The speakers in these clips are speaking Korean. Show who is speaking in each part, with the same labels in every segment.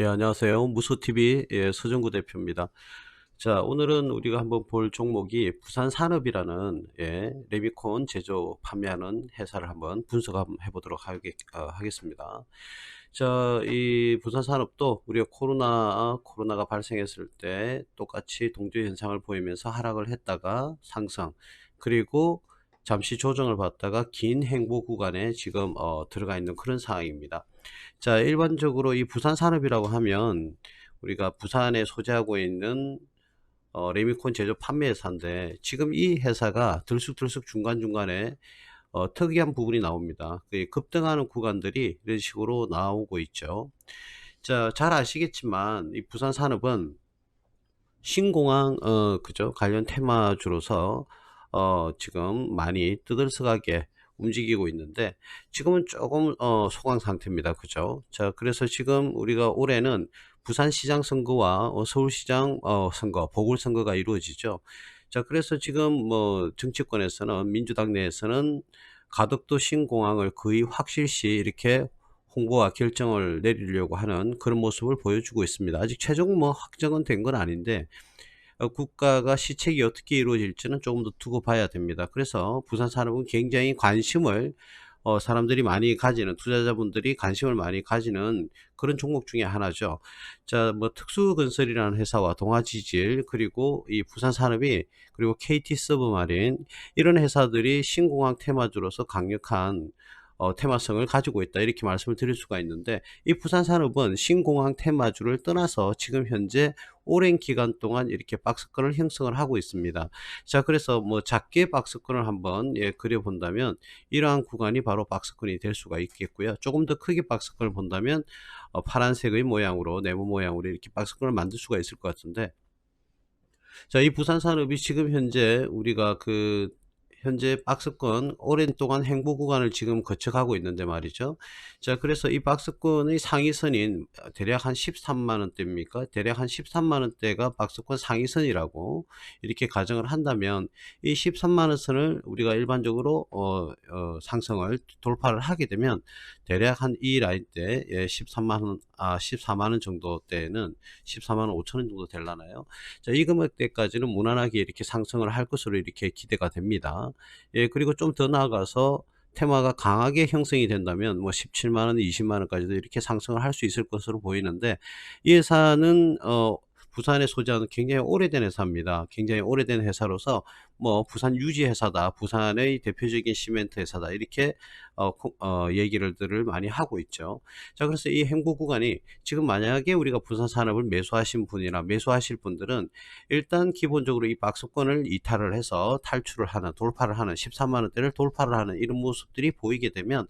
Speaker 1: 예, 안녕하세요. 무소TV 예, 서정구 대표입니다. 자, 오늘은 우리가 한번 볼 종목이 부산산업이라는 예, 레미콘 제조 판매하는 회사를 한번 분석 한번 해보도록 하겠, 어, 하겠 습니다. 자, 이 부산산업도 우리가 코로나, 코로나가 발생했을 때 똑같이 동조 현상을 보이면서 하락을 했다가 상승, 그리고 잠시 조정을 받다가 긴 행보 구간에 지금 어, 들어가 있는 그런 상황입니다. 자, 일반적으로 이 부산 산업이라고 하면 우리가 부산에 소재하고 있는 어, 레미콘 제조 판매 회사인데 지금 이 회사가 들쑥들쑥 중간중간에 어, 특이한 부분이 나옵니다. 그 급등하는 구간들이 이런 식으로 나오고 있죠. 자, 잘 아시겠지만 이 부산 산업은 신공항 어, 그죠 관련 테마주로서 어, 지금 많이 뜨들썩하게 움직이고 있는데 지금은 조금 어, 소강 상태입니다. 그죠? 자, 그래서 지금 우리가 올해는 부산시장 선거와 어, 서울시장 어, 선거, 보궐선거가 이루어지죠. 자, 그래서 지금 뭐 정치권에서는 민주당 내에서는 가덕도 신공항을 거의 확실시 이렇게 홍보와 결정을 내리려고 하는 그런 모습을 보여주고 있습니다. 아직 최종 뭐 확정은 된 건 아닌데 어, 국가가 시책이 어떻게 이루어질지는 조금 더 두고 봐야 됩니다. 그래서 부산 산업은 굉장히 관심을 어, 사람들이 많이 가지는 투자자분들이 관심을 많이 가지는 그런 종목 중에 하나죠. 자, 뭐 특수건설이라는 회사와 동아지질 그리고 이 부산산업이 그리고 KT 서브마린 이런 회사들이 신공항 테마주로서 강력한 어, 테마성을 가지고 있다 이렇게 말씀을 드릴 수가 있는데 이 부산 산업은 신공항 테마주를 떠나서 지금 현재 오랜 기간 동안 이렇게 박스권을 형성을 하고 있습니다. 자 그래서 뭐 작게 박스권을 한번 예, 그려본다면 이러한 구간이 바로 박스권이 될 수가 있겠고요. 조금 더 크게 박스권을 본다면 어, 파란색의 모양으로 네모 모양으로 이렇게 박스권을 만들 수가 있을 것 같은데 자, 이 부산 산업이 지금 현재 우리가 그 현재 박스권 오랜 동안 행보 구간을 지금 거쳐가고 있는데 말이죠. 자, 그래서 이 박스권의 상위선인 대략 한 13만 원대입니까? 대략 한 13만 원대가 박스권 상위선이라고 이렇게 가정을 한다면 이 13만 원 선을 우리가 일반적으로 어, 어, 상승을 돌파를 하게 되면 대략 한 이 라인 때 예, 13만 원, 아 14만 원 정도 때는 14만 원 5천 원 정도 될라나요? 자, 이 금액대까지는 무난하게 이렇게 상승을 할 것으로 이렇게 기대가 됩니다. 예, 그리고 좀 더 나아가서 테마가 강하게 형성이 된다면 뭐 17만 원, 20만 원까지도 이렇게 상승을 할 수 있을 것으로 보이는데 이 회사는 어 부산에 소재하는 굉장히 오래된 회사입니다. 굉장히 오래된 회사로서 뭐 부산 유지 회사다, 부산의 대표적인 시멘트 회사다 이렇게 어, 어, 얘기를들을 많이 하고 있죠. 자, 그래서 이 행보 구간이 지금 만약에 우리가 부산 산업을 매수하신 분이나 매수하실 분들은 일단 기본적으로 이 박스권을 이탈을 해서 탈출을 하는 돌파를 하는 13만 원대를 돌파를 하는 이런 모습들이 보이게 되면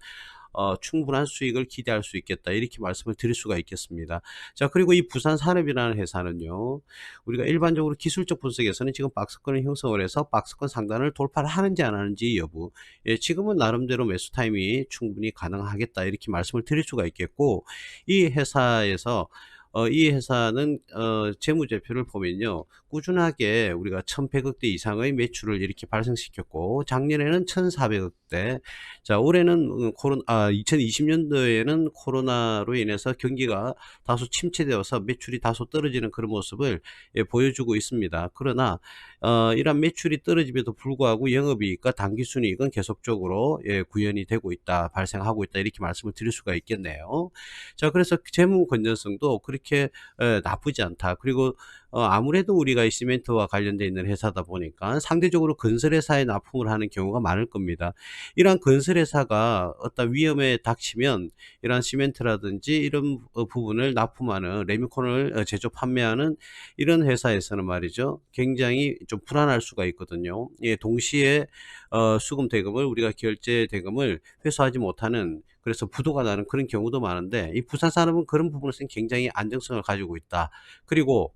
Speaker 1: 어, 충분한 수익을 기대할 수 있겠다 이렇게 말씀을 드릴 수가 있겠습니다. 자 그리고 이 부산 산업이라는 회사는요 우리가 일반적으로 기술적 분석에서는 지금 박스권을 형성을 해서 박스권 상단을 돌파를 하는지 안 하는지 여부 예, 지금은 나름대로 매수 타임이 충분히 가능하겠다 이렇게 말씀을 드릴 수가 있겠고 이 회사에서 어, 이 회사는 어, 재무제표를 보면요 꾸준하게 우리가 1100억대 이상의 매출을 이렇게 발생시켰고 작년에는 1400억대. 자 올해는 음, 코로나 아, 2020년도에는 코로나로 인해서 경기가 다소 침체되어서 매출이 다소 떨어지는 그런 모습을 예, 보여주고 있습니다. 그러나 어, 이러한 매출이 떨어짐에도 불구하고 영업이익과 당기순이익은 계속적으로 예, 구현이 되고 있다 발생하고 있다 이렇게 말씀을 드릴 수가 있겠네요. 자 그래서 재무 건전성도 그렇게 그렇게 나쁘지 않다. 그리고 어, 아무래도 우리가 이 시멘트와 관련되어 있는 회사다 보니까 상대적으로 건설회사에 납품을 하는 경우가 많을 겁니다. 이러한 건설회사가 어떤 위험에 닥치면 이러한 시멘트라든지 이런 어, 부분을 납품하는 레미콘을 어, 제조 판매하는 이런 회사에서는 말이죠. 굉장히 좀 불안할 수가 있거든요. 예, 동시에 어, 수금 대금을 우리가 결제 대금을 회수하지 못하는 그래서 부도가 나는 그런 경우도 많은데 이 부산 산업은 그런 부분에서는 굉장히 안정성을 가지고 있다. 그리고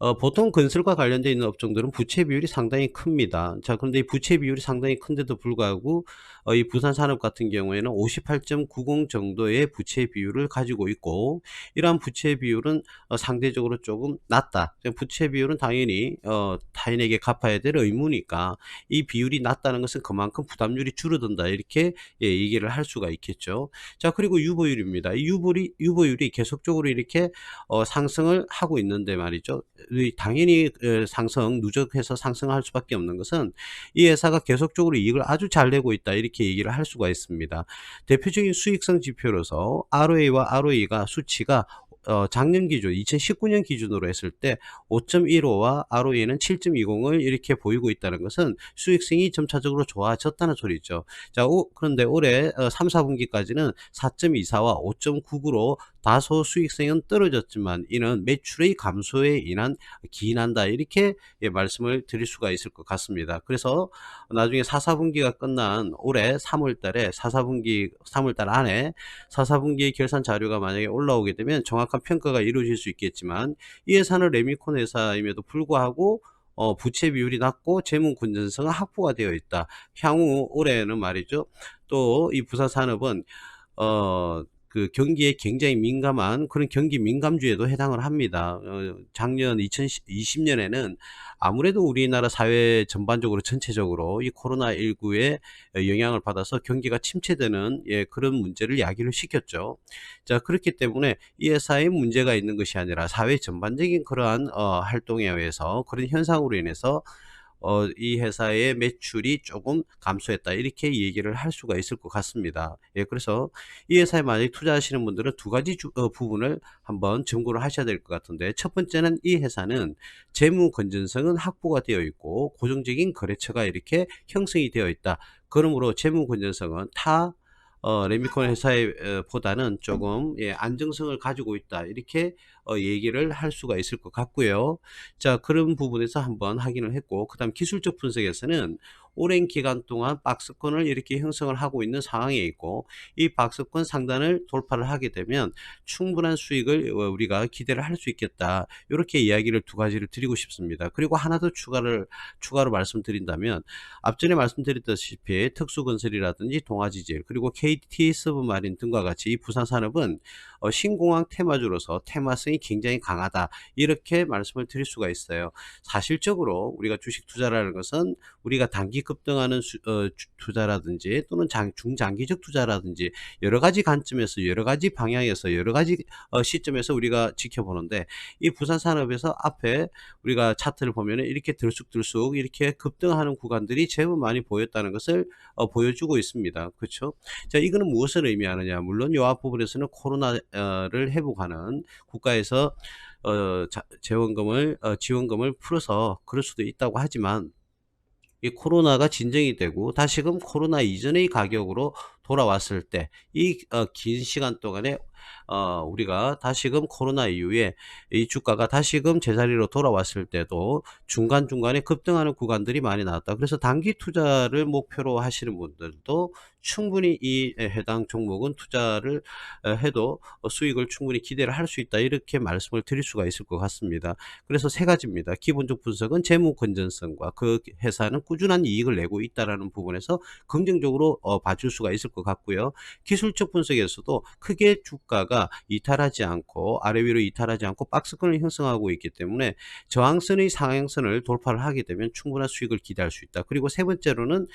Speaker 1: 어 보통 건설과 관련되어 있는 업종들은 부채 비율이 상당히 큽니다. 자 그런데 이 부채 비율이 상당히 큰데도 불구하고 어 이 부산 산업 같은 경우에는 58.90 정도의 부채 비율을 가지고 있고 이러한 부채 비율은 어 상대적으로 조금 낮다. 부채 비율은 당연히 어 타인에게 갚아야 될 의무니까 이 비율이 낮다는 것은 그만큼 부담률이 줄어든다. 이렇게 예 얘기를 할 수가 있겠죠. 자 그리고 유보율입니다. 이 유보율이 유보율이 계속적으로 이렇게 어 상승을 하고 있는데 말이죠. 이 당연히 에 상승 누적해서 상승할 수밖에 없는 것은 이 회사가 계속적으로 이익을 아주 잘 내고 있다. 이렇게 얘기를 할 수가 있습니다. 대표적인 수익성 지표로서 ROA와 ROE가 수치가 어 작년 기준 2019년 기준으로 했을 때 5.15와 ROE는 7.20을 이렇게 보이고 있다는 것은 수익성이 점차적으로 좋아졌다는 소리죠. 자 오 그런데 올해 어 3-4분기까지는 4.24와 5.99로 다소 수익성은 떨어졌지만 이는 매출의 감소에 인한 기인한다. 이렇게 예 말씀을 드릴 수가 있을 것 같습니다. 그래서 나중에 4-4분기가 끝난 올해 3월 달에 4-4분기 3월 달 안에 4-4분기 결산 자료가 만약에 올라오게 되면 정확한 평가가 이루어질 수 있겠지만 이 회사는 레미콘 회사임에도 불구하고 어 부채 비율이 낮고 재무 건전성은 확보가 되어 있다. 향후 올해는 말이죠. 또 이 부산 산업은 어 그 경기에 굉장히 민감한 그런 경기 민감주에도 해당을 합니다. 어 작년 2020 년에는 아무래도 우리나라 사회 전반적으로 전체적으로 이 코로나19의 어 영향을 받아서 경기가 침체되는 예 그런 문제를 야기를 시켰죠. 자 그렇기 때문에 이 회사에 문제가 있는 것이 아니라 사회 전반적인 그러한 어 활동에 의해서 그런 현상으로 인해서 어 이 회사의 매출이 조금 감소했다. 이렇게 얘기를 할 수가 있을 것 같습니다. 예 그래서 이 회사에 만약에 투자하시는 분들은 두 가지 주 어 부분을 한번 점검을 하셔야 될 것 같은데 첫 번째는 이 회사는 재무 건전성은 확보가 되어 있고 고정적인 거래처가 이렇게 형성이 되어 있다. 그러므로 재무 건전성은 타 어 레미콘 회사에 어 보다는 조금 예 안정성을 가지고 있다. 이렇게 어 얘기를 할 수가 있을 것 같고요. 자 그런 부분에서 한번 확인을 했고 그 다음 기술적 분석에서는 오랜 기간 동안 박스권을 이렇게 형성을 하고 있는 상황에 있고 이 박스권 상단을 돌파를 하게 되면 충분한 수익을 어 우리가 기대를 할 수 있겠다. 요렇게 이야기를 두 가지를 드리고 싶습니다. 그리고 하나 더 추가를 추가로 말씀드린다면 앞전에 말씀드렸다시피 특수건설이라든지 동아지질 그리고 KT 서브마린 등과 같이 이 부산산업은 어 신공항 테마주로서 테마성이 굉장히 강하다. 이렇게 말씀을 드릴 수가 있어요. 사실적으로 우리가 주식 투자라는 것은 우리가 단기 급등하는 수 어 투자라든지 또는 장 중장기적 투자라든지 여러 가지 관점에서 여러 가지 방향에서 여러 가지 어 시점에서 우리가 지켜보는데 이 부산 산업에서 앞에 우리가 차트를 보면은 이렇게 들쑥들쑥 이렇게 급등하는 구간들이 제법 많이 보였다는 것을 어 보여주고 있습니다. 그쵸? 자 이거는 무엇을 의미하느냐 물론 요 앞부분에서는 코로나 어를 회복하는 국가에서 어 자 재원금을 어 지원금을 풀어서 그럴 수도 있다고 하지만 이 코로나가 진정이 되고 다시금 코로나 이전의 가격으로 돌아왔을 때이어긴 시간 동안에 어 우리가 다시금 코로나 이후에 이 주가가 다시금 제자리로 돌아왔을 때도 중간중간에 급등하는 구간들이 많이 나왔다. 그래서 단기 투자를 목표로 하시는 분들도 충분히 이 해당 종목은 투자를 어 해도 어 수익을 충분히 기대를 할 수 있다. 이렇게 말씀을 드릴 수가 있을 것 같습니다. 그래서 세 가지입니다. 기본적 분석은 재무 건전성과 그 회사는 꾸준한 이익을 내고 있다라는 부분에서 긍정적으로 어 봐줄 수가 있을 것 같고요. 기술적 분석에서도 크게 주 가가 이탈하지 않고 아래 위로 이탈하지 않고 박스권을 형성하고 있기 때문에 저항선의 상향선을 돌파를 하게 되면 충분한 수익을 기대할 수 있다. 그리고 세 번째로는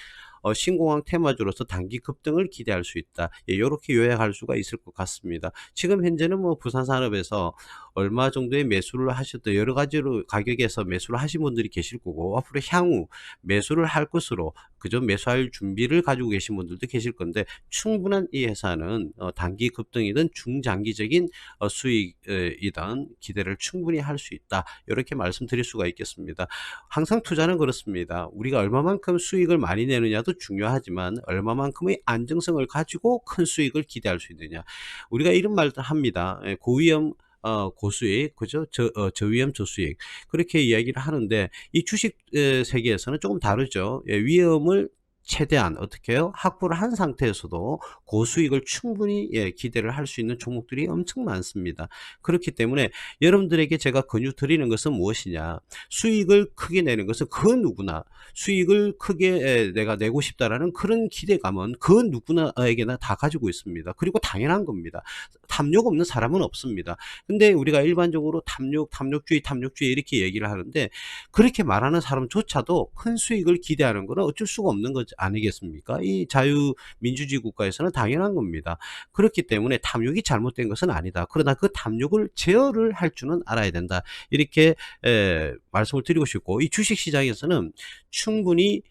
Speaker 1: 어 신공항 테마주로서 단기 급등을 기대할 수 있다. 예 요렇게 요약할 수가 있을 것 같습니다. 지금 현재는 뭐 부산 산업에서 얼마 정도의 매수를 하셨던 여러 가지로 가격에서 매수를 하신 분들이 계실 거고 앞으로 향후 매수를 할 것으로 그저 매수할 준비를 가지고 계신 분들도 계실 건데 충분한 이 회사는 어 단기 급등이든 중장기적인 어 수익이든 기대를 충분히 할 수 있다. 요렇게 말씀드릴 수가 있겠습니다. 항상 투자는 그렇습니다. 우리가 얼마만큼 수익을 많이 내느냐도 중요하지만 얼마만큼의 안정성을 가지고 큰 수익을 기대할 수 있느냐. 우리가 이런 말도 합니다. 예 고위험 어 고수익 그죠? 저 어 저위험 저수익 그렇게 이야기를 하는데 이 주식 에 세계에서는 조금 다르죠. 예 위험을 최대한 어떻게 해요? 확보를 한 상태에서도 고수익을 충분히 예, 기대를 할 수 있는 종목들이 엄청 많습니다. 그렇기 때문에 여러분들에게 제가 권유 드리는 것은 무엇이냐? 수익을 크게 내는 것은 그 누구나 수익을 크게 예, 내가 내고 싶다라는 그런 기대감은 그 누구나에게나 다 가지고 있습니다. 그리고 당연한 겁니다. 탐욕 없는 사람은 없습니다. 근데 우리가 일반적으로 탐욕, 탐욕주의, 탐욕주의 이렇게 얘기를 하는데 그렇게 말하는 사람조차도 큰 수익을 기대하는 것은 어쩔 수가 없는 것 아니겠습니까? 이 자유민주주의 국가에서는 당연한 겁니다. 그렇기 때문에 탐욕이 잘못된 것은 아니다. 그러나 그 탐욕을 제어를 할 줄은 알아야 된다. 이렇게 에, 말씀을 드리고 싶고 이 주식시장에서는 충분히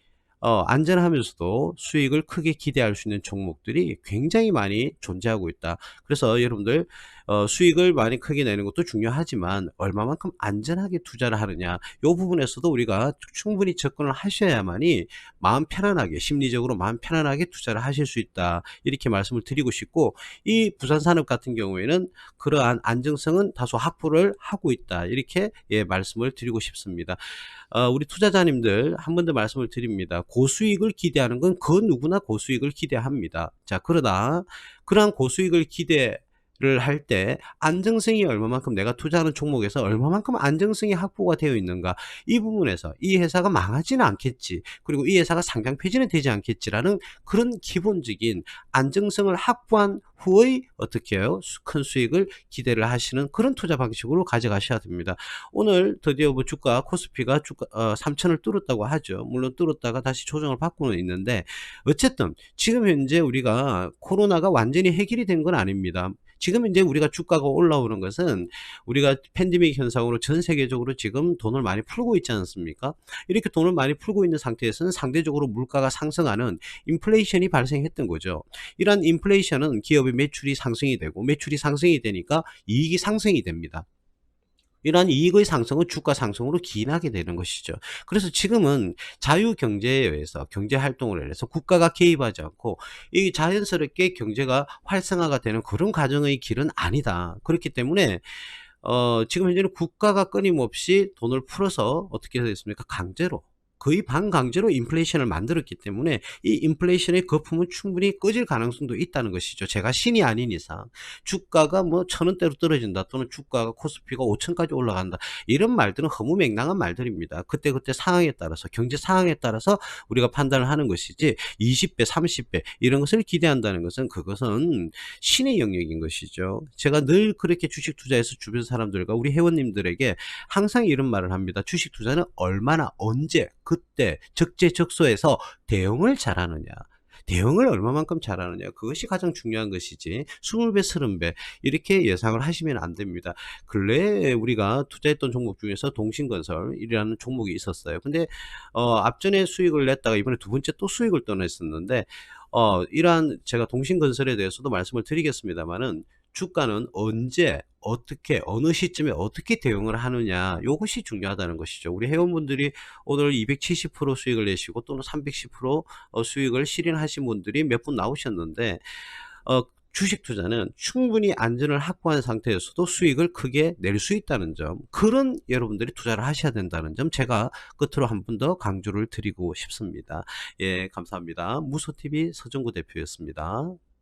Speaker 1: 어, 안전하면서도 수익을 크게 기대할 수 있는 종목들이 굉장히 많이 존재하고 있다. 그래서 여러분들 어, 수익을 많이 크게 내는 것도 중요하지만 얼마만큼 안전하게 투자를 하느냐 이 부분에서도 우리가 충분히 접근을 하셔야만이 마음 편안하게 심리적으로 마음 편안하게 투자를 하실 수 있다 이렇게 말씀을 드리고 싶고 이 부산 산업 같은 경우에는 그러한 안정성은 다소 확보를 하고 있다 이렇게 예, 말씀을 드리고 싶습니다. 어, 우리 투자자님들 한 번 더 말씀을 드립니다. 고수익을 기대하는 건 그 누구나 고수익을 기대합니다. 자, 그러나 그러한 고수익을 기대 할 때 안정성이 얼마만큼 내가 투자하는 종목에서 얼마만큼 안정성이 확보가 되어 있는가 이 부분에서 이 회사가 망하지는 않겠지 그리고 이 회사가 상장 폐지는 되지 않겠지라는 그런 기본적인 안정성을 확보한 후의 어떻게 해요? 큰 수익을 기대를 하시는 그런 투자 방식으로 가져가셔야 됩니다. 오늘 드디어 뭐 주가 코스피가 주가 어, 3천을 뚫었다고 하죠. 물론 뚫었다가 다시 조정을 받고는 있는데 어쨌든 지금 현재 우리가 코로나가 완전히 해결이 된 건 아닙니다 지금 이제 우리가 주가가 올라오는 것은 우리가 팬데믹 현상으로 전 세계적으로 지금 돈을 많이 풀고 있지 않습니까? 이렇게 돈을 많이 풀고 있는 상태에서는 상대적으로 물가가 상승하는 인플레이션이 발생했던 거죠. 이러한 인플레이션은 기업의 매출이 상승이 되고 매출이 상승이 되니까 이익이 상승이 됩니다. 이러한 이익의 상승은 주가 상승으로 기인하게 되는 것이죠. 그래서 지금은 자유 경제에 의해서 경제 활동을 해서 국가가 개입하지 않고 이 자연스럽게 경제가 활성화가 되는 그런 과정의 길은 아니다. 그렇기 때문에 어, 지금 현재는 국가가 끊임없이 돈을 풀어서 어떻게 되겠습니까? 강제로 거의 반강제로 인플레이션을 만들었기 때문에 이 인플레이션의 거품은 충분히 꺼질 가능성도 있다는 것이죠. 제가 신이 아닌 이상 주가가 뭐 천 원대로 떨어진다 또는 주가가 코스피가 5천까지 올라간다 이런 말들은 허무맹랑한 말들입니다. 그때그때 상황에 따라서 경제 상황에 따라서 우리가 판단을 하는 것이지 20배 30배 이런 것을 기대한다는 것은 그것은 신의 영역인 것이죠. 제가 늘 그렇게 주식 투자해서 주변 사람들과 우리 회원님들에게 항상 이런 말을 합니다. 주식 투자는 얼마나 언제 그때 적재적소에서 대응을 잘하느냐. 대응을 얼마만큼 잘하느냐 그것이 가장 중요한 것이지 20배 30배 이렇게 예상을 하시면 안 됩니다 근래에 우리가 투자했던 종목 중에서 동신건설이라는 종목이 있었어요 근데 어, 앞전에 수익을 냈다가 이번에 두 번째 또 수익을 떠냈었는데 어, 이러한 제가 동신건설에 대해서도 말씀을 드리겠습니다만은 주가는 언제 어떻게 어느 시점에 어떻게 대응을 하느냐 이것이 중요하다는 것이죠. 우리 회원분들이 오늘 270% 수익을 내시고 또는 310% 어, 수익을 실현하신 분들이 몇 분 나오셨는데 어, 주식 투자는 충분히 안전을 확보한 상태에서도 수익을 크게 낼 수 있다는 점 그런 여러분들이 투자를 하셔야 된다는 점 제가 끝으로 한 번 더 강조를 드리고 싶습니다. 예 감사합니다. 무소TV 서정구 대표였습니다